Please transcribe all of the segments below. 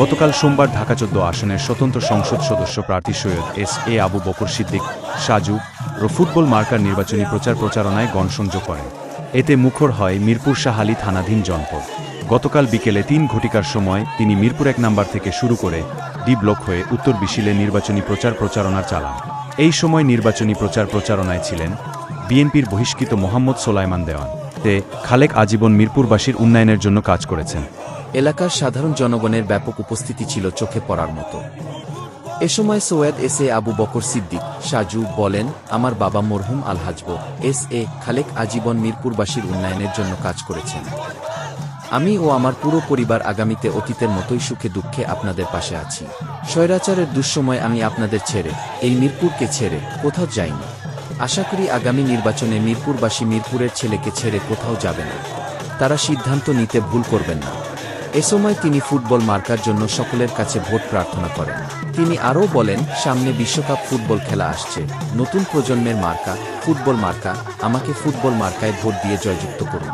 গতকাল সোমবার ঢাকা চোদ্দ আসনের স্বতন্ত্র সংসদ সদস্য প্রার্থী সৈয়দ এস এ আবু বকর সিদ্দিক, সাজু ও ফুটবল মার্কার নির্বাচনী প্রচার প্রচারণায় গণসংযোগ করেন। এতে মুখর হয় মিরপুর শাহালি থানাধীন জনপদ। গতকাল বিকেলে তিন ঘটিকার সময় তিনি মিরপুর এক নাম্বার থেকে শুরু করে ডি ব্লক হয়ে উত্তর বিশিলে নির্বাচনী প্রচার প্রচারণা চালান। এই সময় নির্বাচনী প্রচার প্রচারণায় ছিলেন বিএনপির বহিষ্কৃত মোহাম্মদ সোলাইমান দেওয়ান। তে খালেক আজীবন মিরপুরবাসীর উন্নয়নের জন্য কাজ করেছেন। এলাকার সাধারণ জনগণের ব্যাপক উপস্থিতি ছিল চোখে পড়ার মতো। এ সময় সৈয়দ এস এ আবু বকর সিদ্দিক, সাজু বলেন, আমার বাবা মরহুম আলহাজব, এস এ খালেক আজীবন মিরপুরবাসীর উন্নয়নের জন্য কাজ করেছেন। আমি ও আমার পুরো পরিবার আগামীতে অতীতের মতোই সুখে দুঃখে আপনাদের পাশে আছি। স্বৈরাচারের দুঃসময় আমি আপনাদের ছেড়ে, এই মিরপুরকে ছেড়ে কোথাও যাইনি। আশা করি আগামী নির্বাচনে মিরপুরবাসী মিরপুরের ছেলেকে ছেড়ে কোথাও যাবে না। তারা সিদ্ধান্ত নিতে ভুল করবেন না। এ সময় তিনি ফুটবল মার্কার জন্য সকলের কাছে ভোট প্রার্থনা করেন। তিনি আরও বলেন, সামনে বিশ্বকাপ ফুটবল খেলা আসছে। নতুন প্রজন্মের মার্কা, ফুটবল মার্কা, আমাকে ফুটবল মার্কায় ভোট দিয়ে জয়যুক্ত করুন।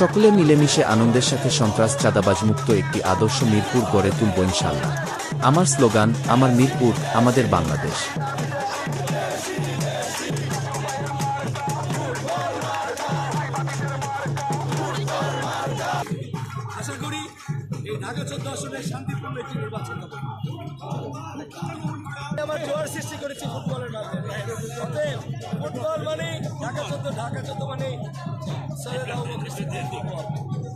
সকলে মিলেমিশে আনন্দের সাথে সন্ত্রাস চাঁদাবাজ মুক্ত একটি আদর্শ মিরপুর গড়ে তুলব ইনশাল্লাহ আমার স্লোগান, আমার মিরপুর, আমাদের বাংলাদেশ। আশা করি ঢাকা চোদ্দ আসনে শান্তিপূর্ণ একটি নির্বাচন সৃষ্টি করেছি ফুটবলের মাধ্যমে। মানে ঢাকা চোদ্দ ঢাকা চোদ্দ মানে সৈয়দ আহমদ ফুটবল।